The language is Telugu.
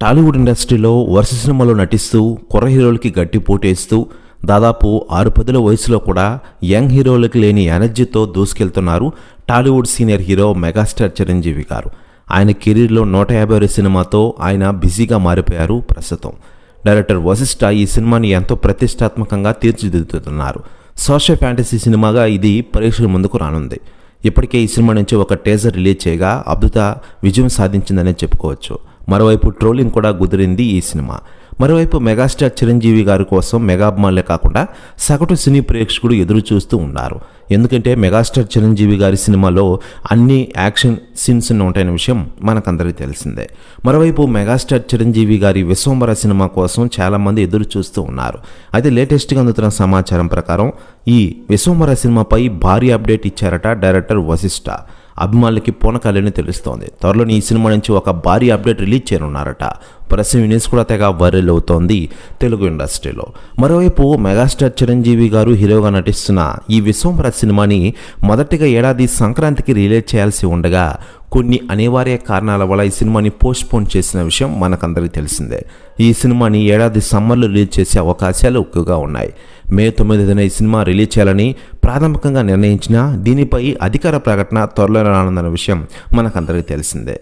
టాలీవుడ్ ఇండస్ట్రీలో వరుస సినిమాలో నటిస్తూ కుర్ర హీరోలకి గట్టి పోటేస్తూ దాదాపు ఆరు పదుల వయసులో కూడా యంగ్ హీరోలకు లేని ఎనర్జీతో దూసుకెళ్తున్నారు Tollywood senior hero megastar Chiranjeevi garu. ఆయన కెరీర్లో నూట యాభై ఆరు సినిమాతో ఆయన బిజీగా మారిపోయారు ప్రస్తుతం. డైరెక్టర్ వశిష్ఠ ఈ సినిమాని ఎంతో ప్రతిష్టాత్మకంగా తీర్చిదిద్దుతున్నారు. సోషల్ ఫ్యాంటసీ సినిమాగా ఇది పరీక్షల ముందుకు రానుంది. ఇప్పటికే ఈ సినిమా నుంచి ఒక టేజర్ రిలీజ్ చేయగా అద్భుత విజయం సాధించిందనే చెప్పుకోవచ్చు. మరోవైపు ట్రోలింగ్ కూడా కుదిరింది ఈ సినిమా. మరోవైపు మెగాస్టార్ చిరంజీవి గారి కోసం మెగాభిమానులే కాకుండా సగటు సినీ ప్రేక్షకుడు ఎదురు చూస్తూ ఉన్నారు. ఎందుకంటే మెగాస్టార్ చిరంజీవి గారి సినిమాలో అన్ని యాక్షన్ సీన్స్ ఉంటాయన్న విషయం మనకందరికీ తెలిసిందే. మరోవైపు మెగాస్టార్ చిరంజీవి గారి విశ్వంబర సినిమా కోసం చాలామంది ఎదురు చూస్తూ ఉన్నారు. అయితే లేటెస్ట్గా అందుతున్న సమాచారం ప్రకారం ఈ విశ్వంబర సినిమాపై భారీ అప్డేట్ ఇచ్చారట డైరెక్టర్ వశిష్ఠ అభిమానులకి పూనకాలని తెలుస్తోంది. త్వరలోని ఈ సినిమా నుంచి ఒక భారీ అప్డేట్ రిలీజ్ చేయనున్నారట. ప్రస్తుతం న్యూస్ కూడా తెగ వైరల్ అవుతోంది తెలుగు ఇండస్ట్రీలో. మరోవైపు మెగాస్టార్ చిరంజీవి గారు హీరోగా నటిస్తున్న ఈ విశ్వంబర సినిమాని మొదటిగా ఏడాది సంక్రాంతికి రిలీజ్ చేయాల్సి ఉండగా కొన్ని అనివార్య కారణాల వల్ల ఈ సినిమాని పోస్ట్పోన్ చేసిన విషయం మనకందరికీ తెలిసిందే. ఈ సినిమాని ఏడాది సమ్మర్లో రిలీజ్ చేసే అవకాశాలు ఎక్కువగా ఉన్నాయి. మే తొమ్మిదిన ఈ సినిమా రిలీజ్ చేయాలని ప్రాథమికంగా నిర్ణయించిన దీనిపై అధికార ప్రకటన త్వరలో రానుందన్న విషయం మనకందరికీ తెలిసిందే.